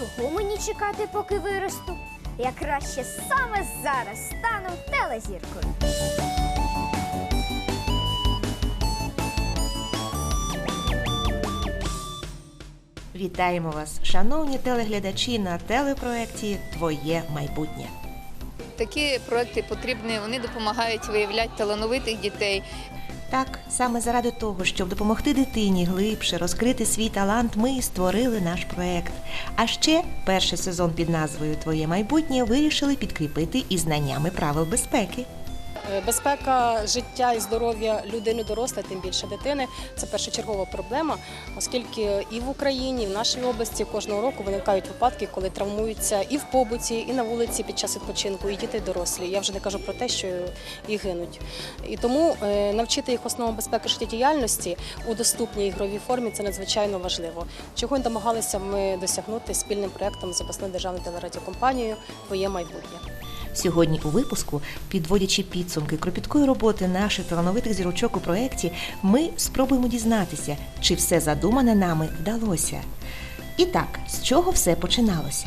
Чого мені чекати, поки виросту? Я краще саме зараз стану телезіркою. Вітаємо вас, шановні телеглядачі на телепроекті Твоє майбутнє. Такі проекти потрібні, вони допомагають виявляти талановитих дітей. Так, саме заради того, щоб допомогти дитині глибше розкрити свій талант, ми і створили наш проект. А ще перший сезон під назвою Твоє майбутнє вирішили підкріпити і знаннями правил безпеки. Е, Безпека життя і здоров'я людини дорослої, тим більше дитини, це першочергова проблема, оскільки і в Україні, і в нашій області кожного року виникають випадки, коли травмуються і в побуті, і на вулиці під час відпочинку, і діти дорослі. Я вже не кажу про те, що і гинуть. І тому е, навчити їх основам безпеки життєдіяльності у доступній ігровій формі це надзвичайно важливо. Чого й намагалися ми досягнути спільним проектом з обласною державною телерадіокомпанією Твоє майбутнє. Сьогодні у випуску, підводячи підсумки кропіткої роботи наших талановитих зірочок у проєкті, ми спробуємо дізнатися, чи все задумане нами вдалося. І так, з чого все починалося?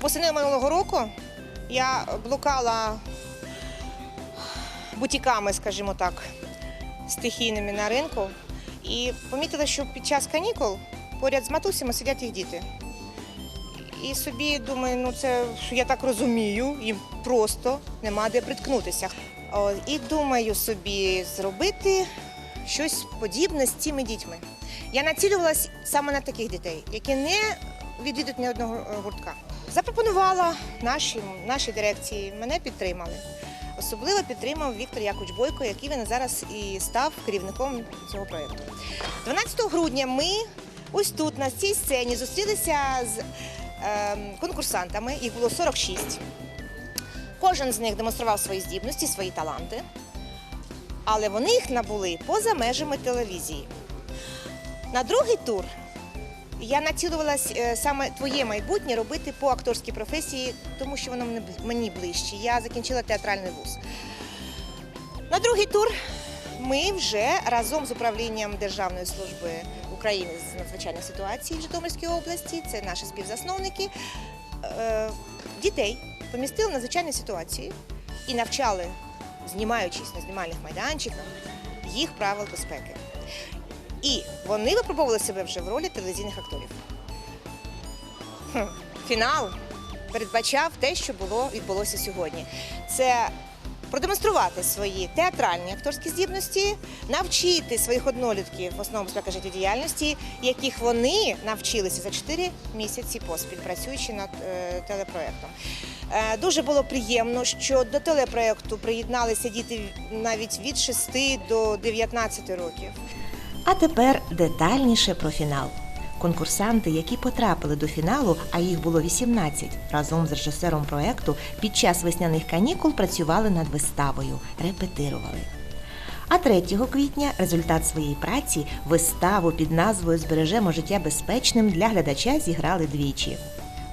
Восени минулого року я блукала бутіками, скажімо так, стихійними на ринку і помітила, що під час канікул поряд з матусями сидять їх діти. І собі думаю, ну це я так розумію, їм просто нема де приткнутися. О, і думаю собі зробити щось подібне з цими дітьми. Я націлювалась саме на таких дітей, які не відвідують ні одного е, гуртка. Запропонувала нашій, нашій дирекції, мене підтримали. Особливо підтримав Віктор Якуч Бойко, який він зараз і став керівником цього проєкту. 12 грудня ми ось тут, на цій сцені, зустрілися з конкурсантами, їх було 46. Кожен з них демонстрував свої здібності, свої таланти, але вони їх набули поза межами телевізії. На другий тур я націлювалась е, саме твоє майбутнє робити по акторській професії, тому що воно мені ближче. Я закінчила театральний вуз. На другий тур ми вже разом з управлінням Державної служби України з надзвичайних ситуацій в Житомирській області, це наші співзасновники, е, дітей помістили в надзвичайні ситуації і навчали, знімаючись на знімальних майданчиках, їх правил безпеки. І вони випробовували себе вже в ролі телевізійних акторів. Фінал передбачав те, що було відбулося сьогодні. Це продемонструвати свої театральні акторські здібності, навчити своїх однолітків основам безпеки життєдіяльності, яких вони навчилися за 4 місяці поспіль, працюючи над е, телепроектом. Е, дуже було приємно, що до телепроекту приєдналися діти навіть від 6 до 19 років. А тепер детальніше про фінал. Конкурсанти, які потрапили до фіналу, а їх було 18, разом з режисером проекту під час весняних канікул працювали над виставою, репетирували. А 3 квітня результат своєї праці виставу під назвою Збережемо життя безпечним для глядача зіграли двічі.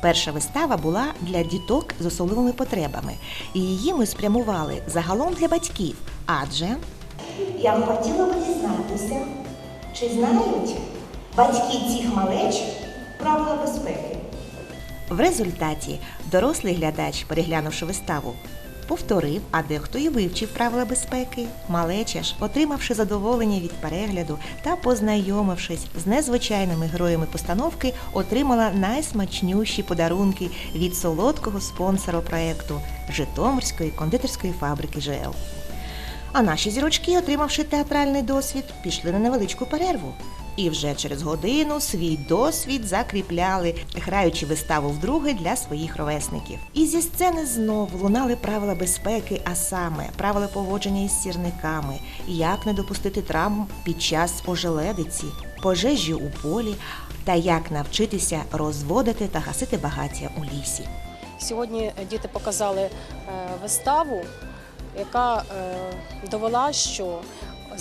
Перша вистава була для діток з особливими потребами, і її ми спрямували загалом для батьків, адже Я б хотіла би дізнатися, чи знають батьки цих малеч правила безпеки. В результаті дорослий глядач, переглянувши виставу, повторив, а дехто і вивчив правила безпеки. Малеча ж, отримавши задоволення від перегляду та познайомившись з незвичайними героями постановки, отримала найсмачніші подарунки від солодкого спонсора проекту Житомирської кондитерської фабрики ЖЛ. А наші зірочки, отримавши театральний досвід, пішли на невеличку перерву. І вже через годину свій досвід закріпляли, граючи виставу вдруге для своїх ровесників. І зі сцени знову лунали правила безпеки, а саме правила поводження із сірниками, як не допустити травм під час ожеледиці, пожежі у полі та як навчитися розводити та гасити багаття у лісі. Сьогодні діти показали е, виставу, яка е, довела, що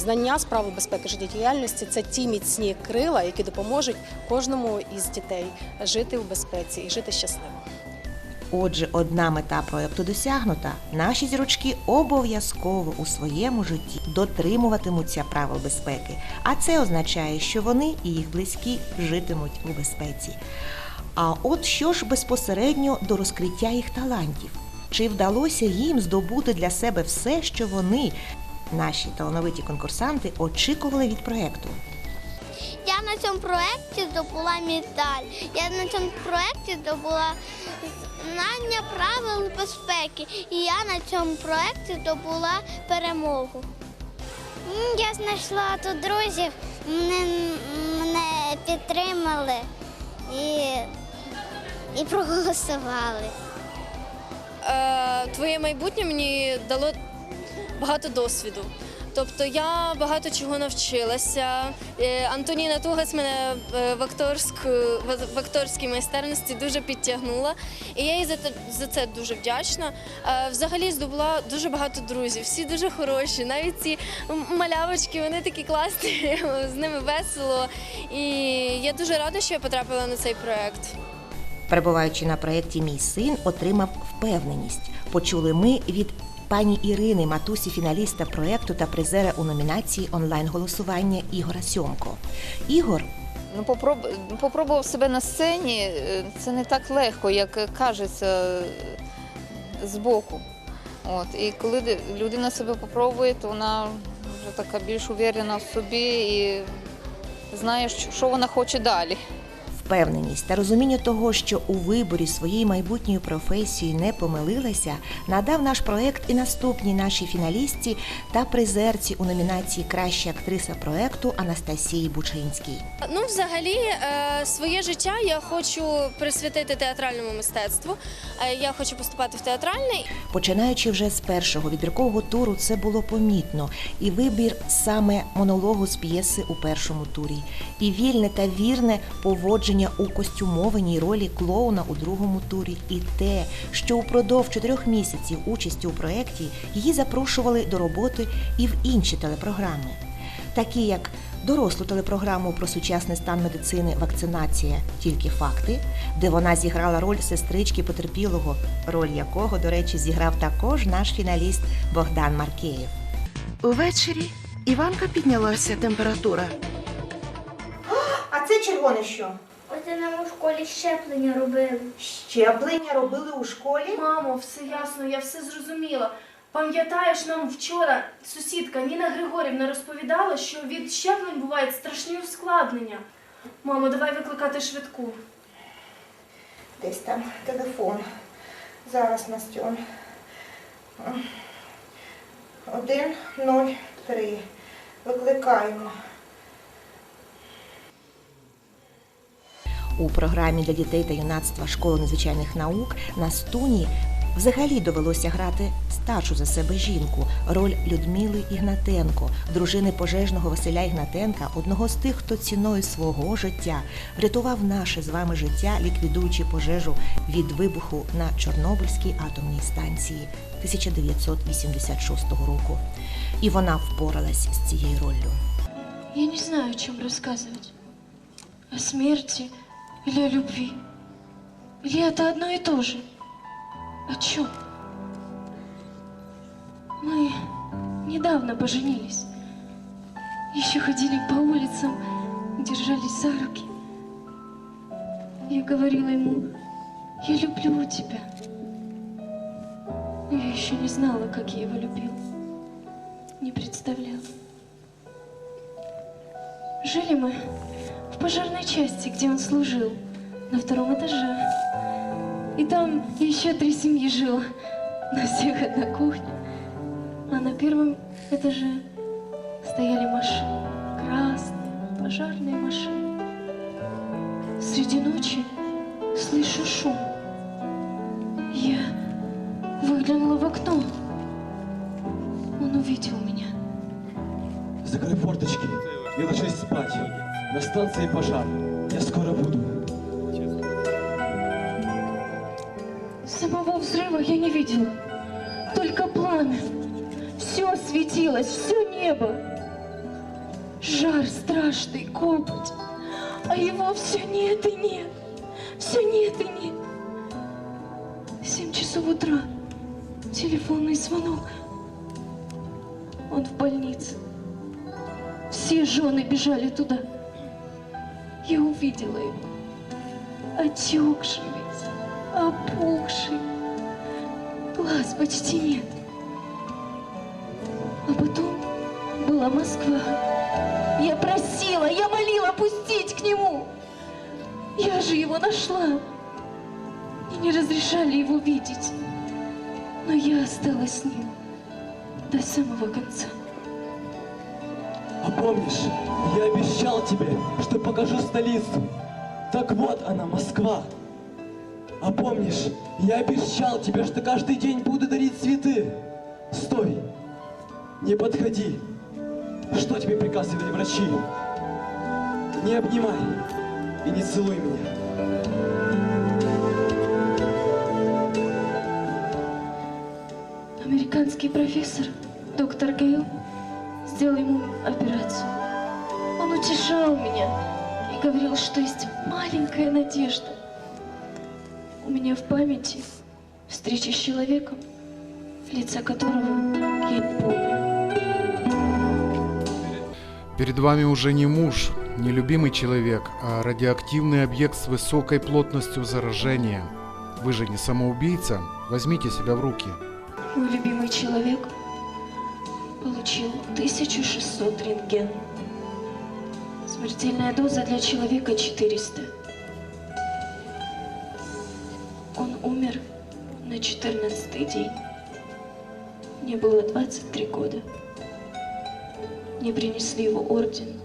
знання з правил безпеки життєдіяльності це ті міцні крила, які допоможуть кожному із дітей жити в безпеці і жити щасливо. Отже, одна мета проекту досягнута. Наші зірочки обов'язково у своєму житті дотримуватимуться правил безпеки, а це означає, що вони і їх близькі житимуть у безпеці. А от що ж безпосередньо до розкриття їх талантів? Чи вдалося їм здобути для себе все, що вони, наші талановиті конкурсанти, очікували від проекту? Я на цьому проєкті здобула медаль. Я на цьому проєкті здобула знання правил безпеки. І я на цьому проєкті здобула перемогу. Я знайшла тут друзів, мене, мене підтримали і, і проголосували. Е, твоє майбутнє мені дало багато досвіду. Тобто я багато чого навчилася. Е, Антоніна Тугас мене е, в, акторську, в акторській майстерності дуже підтягнула. І я їй за, те- за це дуже вдячна. Е, Взагалі здобула дуже багато друзів, всі дуже хороші. Навіть ці малявочки, вони такі класні, з ними весело. І я дуже рада, що я потрапила на цей проект. Перебуваючи на проєкті Мій син отримав впевненість. Почули ми від пані Ірини, матусі фіналіста проєкту та призера у номінації онлайн-голосування Ігора Сьомко. Ігор Ну, попроб... попробував себе на сцені. е, Це не так легко, як кажеться збоку. От. І коли людина себе попробує, то вона вже така більш уверена в собі і знає, що вона хоче далі. Впевненість та розуміння того, що у виборі своєї майбутньої професії не помилилася, надав наш проект і наступній нашій фіналістці та призерці у номінації Краща актриса проекту Анастасії Бучинській. Ну, взагалі, е, своє життя я хочу присвятити театральному мистецтву. Е, Я хочу поступати в театральний. Починаючи вже з першого відбіркового туру, це було помітно. І вибір саме монологу з п'єси у першому турі, і вільне та вірне поводження у костюмованій ролі клоуна у другому турі, і те, що упродовж чотирьох місяців участі у проєкті її запрошували до роботи і в інші телепрограми, такі як дорослу телепрограму про сучасний стан медицини Вакцинація тільки факти, де вона зіграла роль сестрички потерпілого, роль якого, до речі, зіграв також наш фіналіст Богдан Маркеєв. Увечері Іванка піднялася температура. А це червоне що? Ось нам у школі щеплення робили. Щеплення робили у школі? Мамо, все ясно, я все зрозуміла. Пам'ятаєш, нам вчора сусідка Ніна Григорівна розповідала, що від щеплень бувають страшні ускладнення. Мамо, давай викликати швидку. Десь там телефон. Зараз Настюн. Один, нуль, три. Викликаємо. У програмі для дітей та юнацтва школи незвичайних наук на стуні взагалі довелося грати старшу за себе жінку, роль Людмили Ігнатенко, дружини пожежного Василя Ігнатенка, одного з тих, хто ціною свого життя врятував наше з вами життя, ліквідуючи пожежу від вибуху на Чорнобильській атомній станції 1986 року. І вона впоралась з цією роллю. Я не знаю, о чем рассказывать. О смерти или о любви. Или это одно и то же? О чем? Мы недавно поженились. Еще ходили по улицам, держались за руки. Я говорила ему, я люблю тебя. Но я еще не знала, как я его любила. Не представляла. Жили мы в пожарной части, где он служил, на втором этаже. И там еще три семьи жило, на всех одна кухня. А на первом этаже стояли машины, красные, пожарной машины. Среди ночи слышу шум. Я выглянула в окно. Он увидел меня. Закрой форточки и ложись спать. На станции пожар. Я скоро буду. Самого взрыва я не видела. Только пламя. Все светилось, все небо. Жар страшный, копоть. А его все нет и нет. Все нет и нет. Семь часов утра. Телефонный звонок. Он в больнице. Все жены бежали туда. Я увидела его. Отекший весь, опухший. Глаз почти нет. А потом была Москва. Я просила, я молила пустить к нему. Я же его нашла. Мне не разрешали его видеть. Но я осталась с ним до самого конца. А помнишь, я обещал тебе, что покажу столицу. Так вот она, Москва. А помнишь, я обещал тебе, что каждый день буду дарить цветы. Стой, не подходи. Что тебе приказывали врачи? Не обнимай и не целуй меня. Американский профессор, доктор Гейл, говорил, что есть маленькая надежда. У меня в памяти встреча с человеком, лица которого я не помню. Перед вами уже не муж, не любимый человек, а радиоактивный объект с высокой плотностью заражения. Вы же не самоубийца, возьмите себя в руки. Мой любимый человек получил 1600 рентген. Смертельная доза для человека 400. Он умер на 14 день. Мне было 23 года. Мне принесли его орден.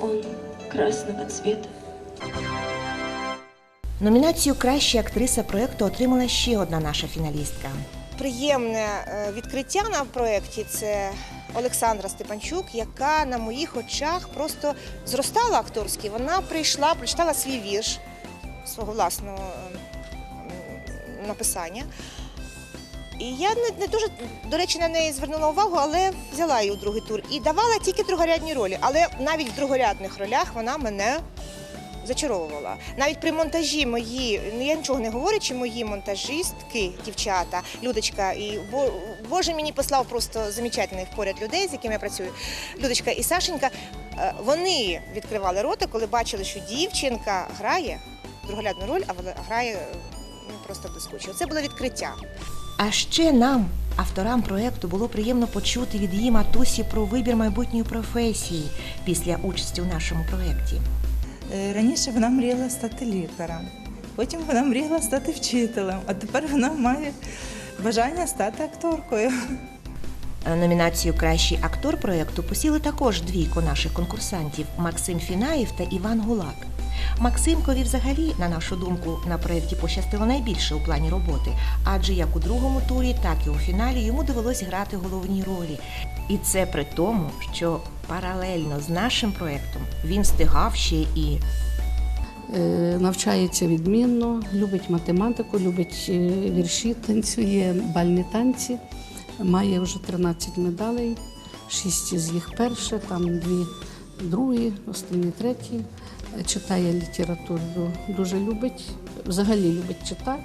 Он красного цвета. Номінацію Краща актриса проєкту отримала ще одна наша фіналістка. Приємне е, відкриття на проєкті це Олександра Степанчук, яка на моїх очах просто зростала акторськи. Вона прийшла, прочитала свій вірш свого власного е, написання. І я не, не дуже, до речі, на неї звернула увагу, але взяла її у другий тур. І давала тільки другорядні ролі. Але навіть в другорядних ролях вона мене зачаровувала. Навіть при монтажі мої, ну я нічого не говорю, чи мої монтажистки, дівчата, Людочка і Бо- Боже мені послав просто замечательних поряд людей, з якими я працюю. Людочка і Сашенька, е, вони відкривали рота, коли бачили, що дівчинка грає другорядну роль, а грає ну, просто блискуче. Це було відкриття. А ще нам, авторам проєкту, було приємно почути від її матусі про вибір майбутньої професії після участі у нашому проєкті. Е, Раніше вона мріяла стати лікарем, потім вона мріяла стати вчителем, а тепер вона має бажання стати акторкою. Е, Номінацію Кращий актор проєкту посіли також двійко наших конкурсантів Максим Фінаєв та Іван Гулак. Максимкові взагалі, на нашу думку, на проєкті пощастило найбільше у плані роботи, адже як у другому турі, так і у фіналі йому довелось грати головні ролі. І це при тому, що паралельно з нашим проєктом він встигав ще і Е, навчається відмінно, любить математику, любить е, вірші, танцює бальні танці, має вже 13 медалей, 6 з їх перше, там дві другі, останні треті. Читає літературу, дуже любить, взагалі любить читати.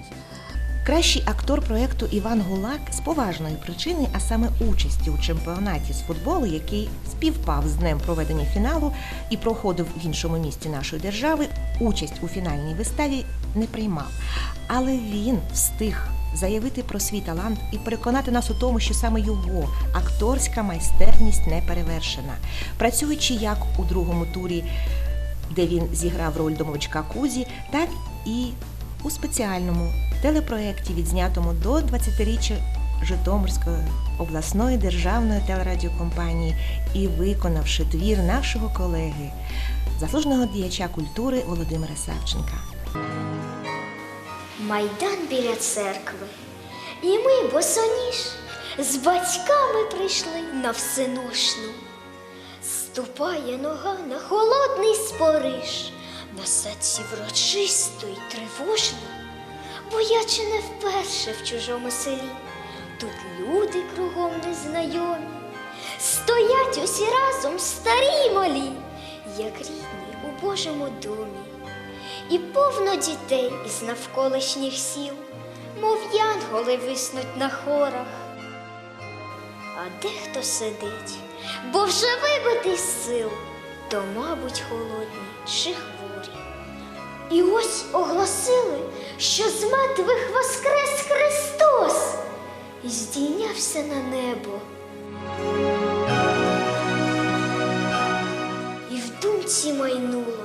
Кращий актор проєкту Іван Гулак з поважної причини, а саме участі у чемпіонаті з футболу, який співпав з днем проведення фіналу і проходив в іншому місті нашої держави, участь у фінальній виставі не приймав. Але він встиг заявити про свій талант і переконати нас у тому, що саме його акторська майстерність не перевершена. Працюючи як у другому турі, де він зіграв роль домовичка Кузі, так і у спеціальному телепроєкті, відзнятому до 20-річчя Житомирської обласної державної телерадіокомпанії і виконавши твір нашого колеги заслуженого діяча культури Володимира Савченка. Майдан біля церкви. І ми, босоніж, з батьками прийшли на всеношну. Ступає нога на холодний спориш, на серці врочисто й тривожно, бо я чи не вперше в чужому селі. Тут люди кругом незнайомі, стоять усі разом старі й малі, як рідні у Божому домі. І повно дітей із навколишніх сіл, мов янголи виснуть на хорах. А дехто сидить, бо вже вибитий з сил, то, мабуть, холодні чи. І ось оголосили, що з мертвих воскрес Христос і здійнявся на небо. І в думці майнуло.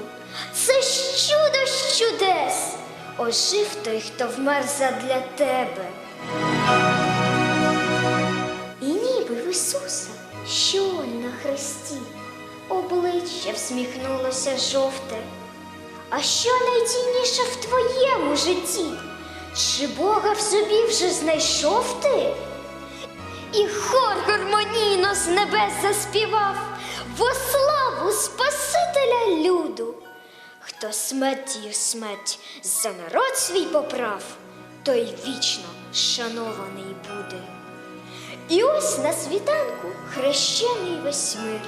Це ж чудо з чудес. Ожив той, хто вмер задля тебе. І ніби в Ісуса, що он на хресті, обличчя всміхнулося жовте. А що найцінніше в твоєму житті? Чи Бога в собі вже знайшов ти? І хор гармонійно з небес заспівав во славу Спасителя люду. Хто смертію смерть за народ свій поправ, той вічно шанований буде. І ось на світанку хрещений весь мир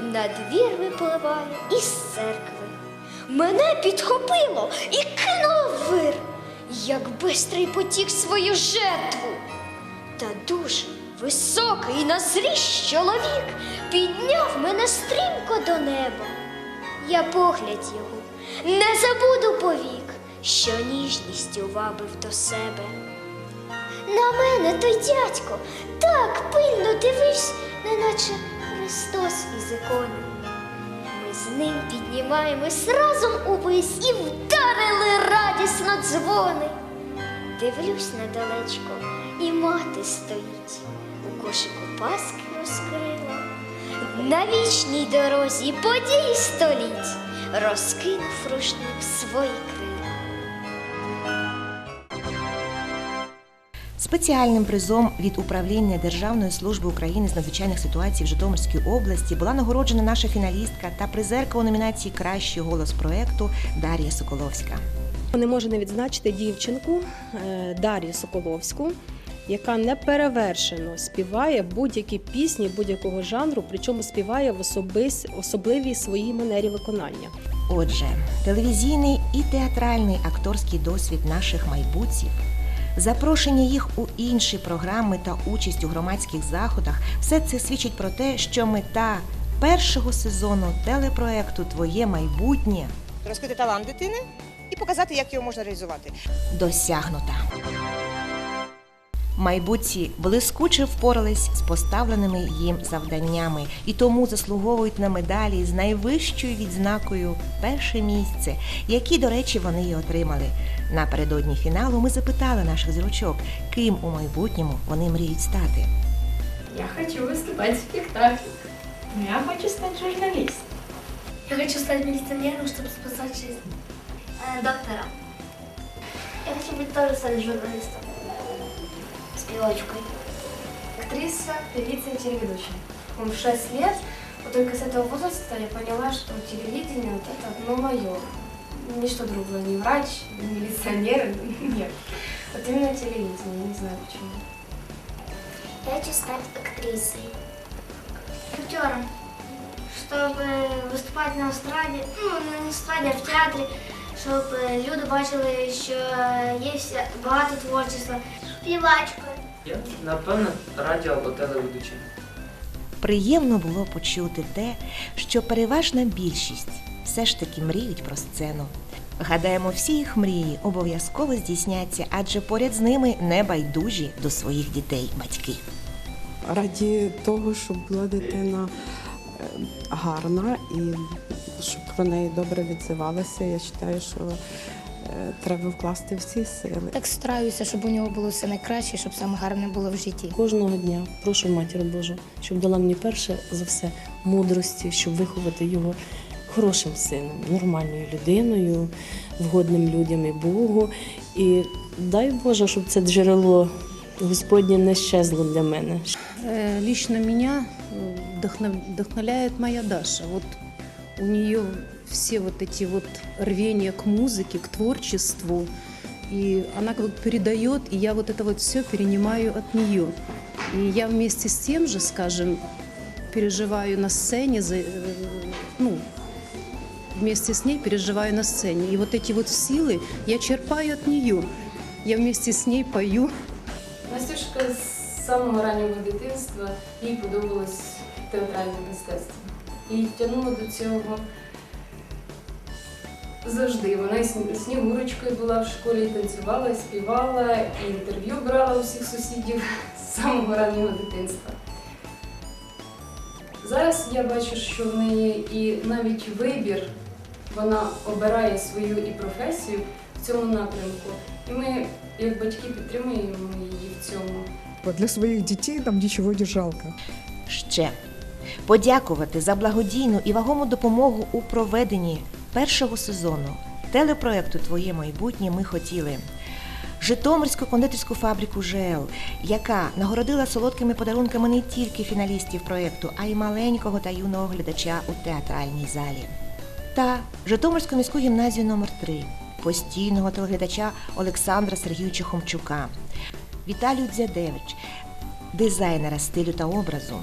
на двір випливає із церкви. Мене підхопило і кинуло вир, як бистрий потік свою жертву. Та дуже високий на зріст чоловік підняв мене стрімко до неба. Я погляд його не забуду повік, що ніжністю вабив до себе. На мене той дядько так пильно дивився, неначе Христос із ікони. Ним піднімаємось разом увесь і вдарили радісно дзвони. Дивлюсь недалечко, і мати стоїть, у кошику паски розкрила. На вічній дорозі подій століть розкинув рушник свої крила. Спеціальним призом від управління Державної служби України з надзвичайних ситуацій в Житомирській області була нагороджена наша фіналістка та призерка у номінації Кращий голос проекту Дар'я Соколовська. Не можу не відзначити дівчинку е, Дар'ю Соколовську, яка неперевершено співає будь-які пісні будь-якого жанру, причому співає в особис, особливій своїй манері виконання. Отже, телевізійний і театральний акторський досвід наших майбутців, запрошення їх у інші програми та участь у громадських заходах все це свідчить про те, що мета першого сезону телепроекту Твоє майбутнє Розкрити талант дитини і показати, як його можна реалізувати. досягнута. Майбутці блискуче впорались з поставленими їм завданнями і тому заслуговують на медалі з найвищою відзнакою перше місце, які, до речі, вони і отримали. Напередодні фіналу ми запитали наших зірочок, ким у майбутньому вони мріють стати. Я хочу выступать в спектакле. Я хочу стать журналистом. Я хочу стать милиционером, чтобы спасать жизнь. доктором. Я хочу быть тоже стать журналистом. С пилочкой. Актриса, певица и телеведущая. В 6 лет, вот только с этого возраста я поняла, что телевидение вот это одно мое. Ничто другое, не врач, не милиционер, нет. Вот именно телевидение, не знаю почему. Я хочу стать актрисой. Актером. Чтобы выступать на эстраде, ну, не на эстраді, а в театрі, щоб люди бачили, що є вся- багато творчества. Співачкою. Я, напевно, радіо або телеведучим. Приємно було почути те, що переважна більшість все ж таки мріють про сцену. Гадаємо, всі їх мрії обов'язково здійсняться, адже поряд з ними не байдужі до своїх дітей батьки. раді того, щоб була дитина е, гарна і щоб про неї добре відзивалися. Я вважаю, що е, треба вкласти всі сили. Так стараюся, щоб у нього було все найкраще, щоб саме гарне було в житті. Кожного дня прошу матір Божу, щоб дала мені перше за все мудрості, щоб виховати його хорошим сином, нормальною людиною, вгодним людям і Богу. І дай Боже, щоб це джерело Господнє не щезло для мене. Э, Лично меня э, вдохнов- вдохновляет моя Даша. Вот у нее все вот эти вот рвения к музыке, к творчеству. И она как бы передает, и я вот это вот все перенимаю от нее. И я вместе с тем же, скажем, переживаю на сцене, за, э, ну, вместе с ней переживаю на сцене. И вот эти вот силы я черпаю от нее. Я вместе с ней пою. Настюшка з самого раннього дитинства їй подобалось театральне мистецтво. І тягнуло до цього завжди. Вона і снігурочкою була в школі, танцювала, співала, і інтерв'ю брала у всіх сусідів з самого раннього дитинства. Зараз я бачу, що в неї і навіть вибір, вона обирає свою і професію в цьому напрямку. І ми, як батьки, підтримуємо її в цьому. Для своих детей нам ничего не жалко. Ще подякувати за благодійну і вагому допомогу у проведенні першого сезону телепроекту Твоє майбутнє ми хотіли. Житомирську кондитерську фабрику ЖЕЛ, яка нагородила солодкими подарунками не тільки фіналістів проєкту, а й маленького та юного глядача у театральній залі. Та Житомирську міську гімназію номер 3 постійного телеглядача Олександра Сергійовича Хомчука, Віталію Дзядевич, дизайнера стилю та образу,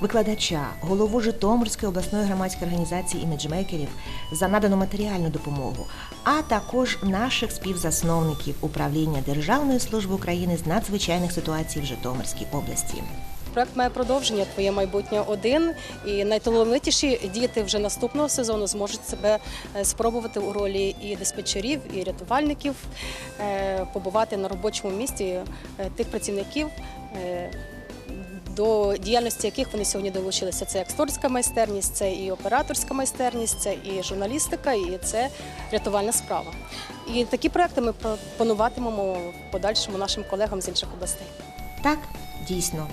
викладача, голову Житомирської обласної громадської організації іміджмейкерів за надану матеріальну допомогу, а також наших співзасновників управління Державної служби України з надзвичайних ситуацій в Житомирській області. Проект має продовження Твоє майбутнє один. І найталановитіші діти вже наступного сезону зможуть себе е, спробувати у ролі і диспетчерів, і рятувальників, е, побувати на робочому місці е, тих працівників. До діяльності яких вони сьогодні долучилися. Це акторська майстерність, це і операторська майстерність, це і журналістика, і це рятувальна справа. І такі проекти ми пропонуватимемо подальшому нашим колегам з інших областей. Так, дійсно.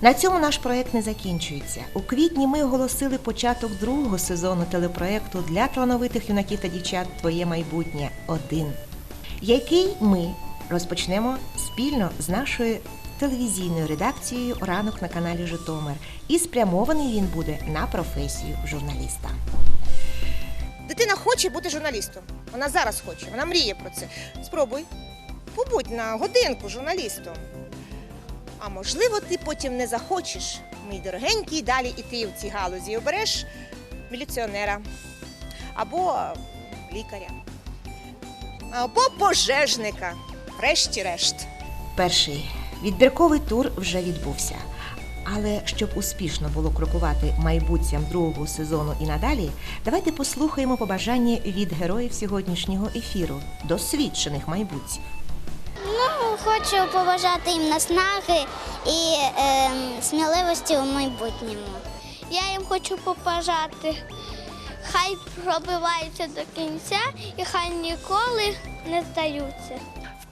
На цьому наш проект не закінчується. У квітні ми оголосили початок другого сезону телепроекту для талановитих юнаків та дівчат Твоє майбутнє один, який ми розпочнемо спільно з нашою телевізійною редакцією Ранок на каналі Житомир. І спрямований він буде на професію журналіста. Дитина хоче бути журналістом. Вона зараз хоче, вона мріє про це. Спробуй. Побудь на годинку журналістом. А можливо, ти потім не захочеш, мій дорогенький, далі іти в цій галузі і обереш міліціонера або лікаря, або пожежника. Врешті-решт. Перший відбірковий тур вже відбувся. Але щоб успішно було крокувати майбутням другого сезону і надалі, давайте послухаємо побажання від героїв сьогоднішнього ефіру, досвідчених майбутніх. Ну, хочу побажати їм наснаги і е, сміливості у майбутньому. Я їм хочу побажати, хай пробиваються до кінця і хай ніколи не здаються.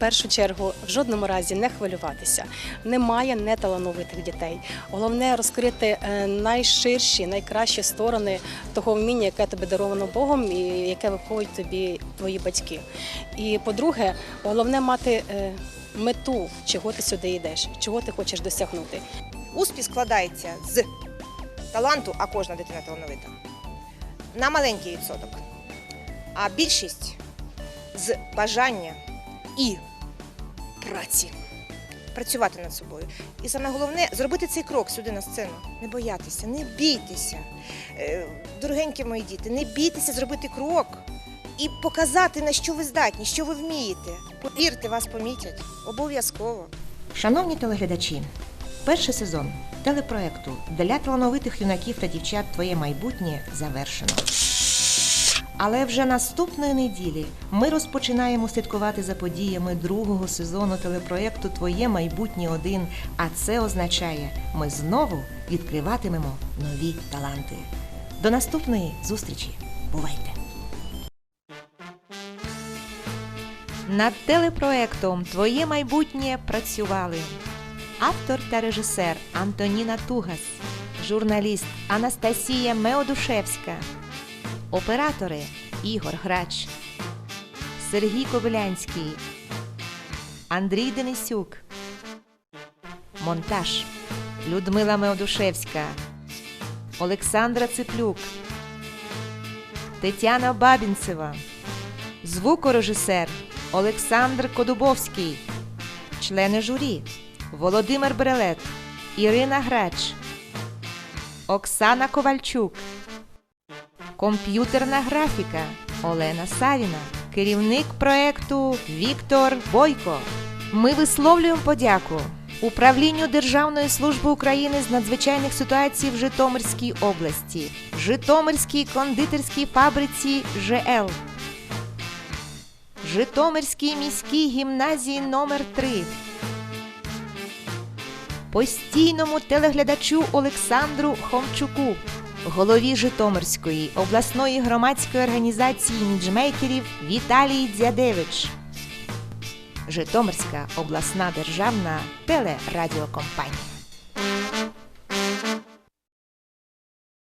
Першу чергу в жодному разі не хвилюватися. Немає неталановитих дітей. Головне розкрити е, найширші, найкращі сторони того вміння, яке тобі даровано Богом і яке виховують тобі твої батьки. І по-друге, головне мати е, мету, чого ти сюди йдеш, чого ти хочеш досягнути. Успіх складається з таланту, а кожна дитина талановита, на маленький відсоток. А більшість з бажання і праці. Працювати над собою. І саме головне зробити цей крок сюди на сцену. Не боятися, не бійтеся. Е, Дорогенькі мої діти, не бійтеся зробити крок і показати, на що ви здатні, що ви вмієте. Повірте, вас помітять. Обов'язково. Шановні телеглядачі, перший сезон телепроекту для талановитих юнаків та дівчат Твоє майбутнє завершено. Але вже наступної неділі ми розпочинаємо слідкувати за подіями другого сезону телепроекту Твоє майбутнє один. А це означає, ми знову відкриватимемо нові таланти. До наступної зустрічі. Бувайте! Над телепроектом Твоє майбутнє працювали автор та режисер Антоніна Тугас, журналіст Анастасія Меодушевська, Оператори Ігор Грач, Сергій Кобилянський, Андрій Денисюк. Монтаж Людмила Меодушевська, Олександра Циплюк, Тетяна Бабінцева, звукорежисер Олександр Кодубовський, члени журі Володимир Брелет, Ірина Грач, Оксана Ковальчук, комп'ютерна графіка Олена Савіна, керівник проекту Віктор Бойко. Ми висловлюємо подяку Управлінню Державної служби України з надзвичайних ситуацій в Житомирській області, Житомирській кондитерській фабриці ЖЛ, Житомирській міській гімназії номер 3 постійному телеглядачу Олександру Хомчуку, голові Житомирської обласної громадської організації міджмейкерів Віталій Дзядевич. Житомирська обласна державна телерадіокомпанія.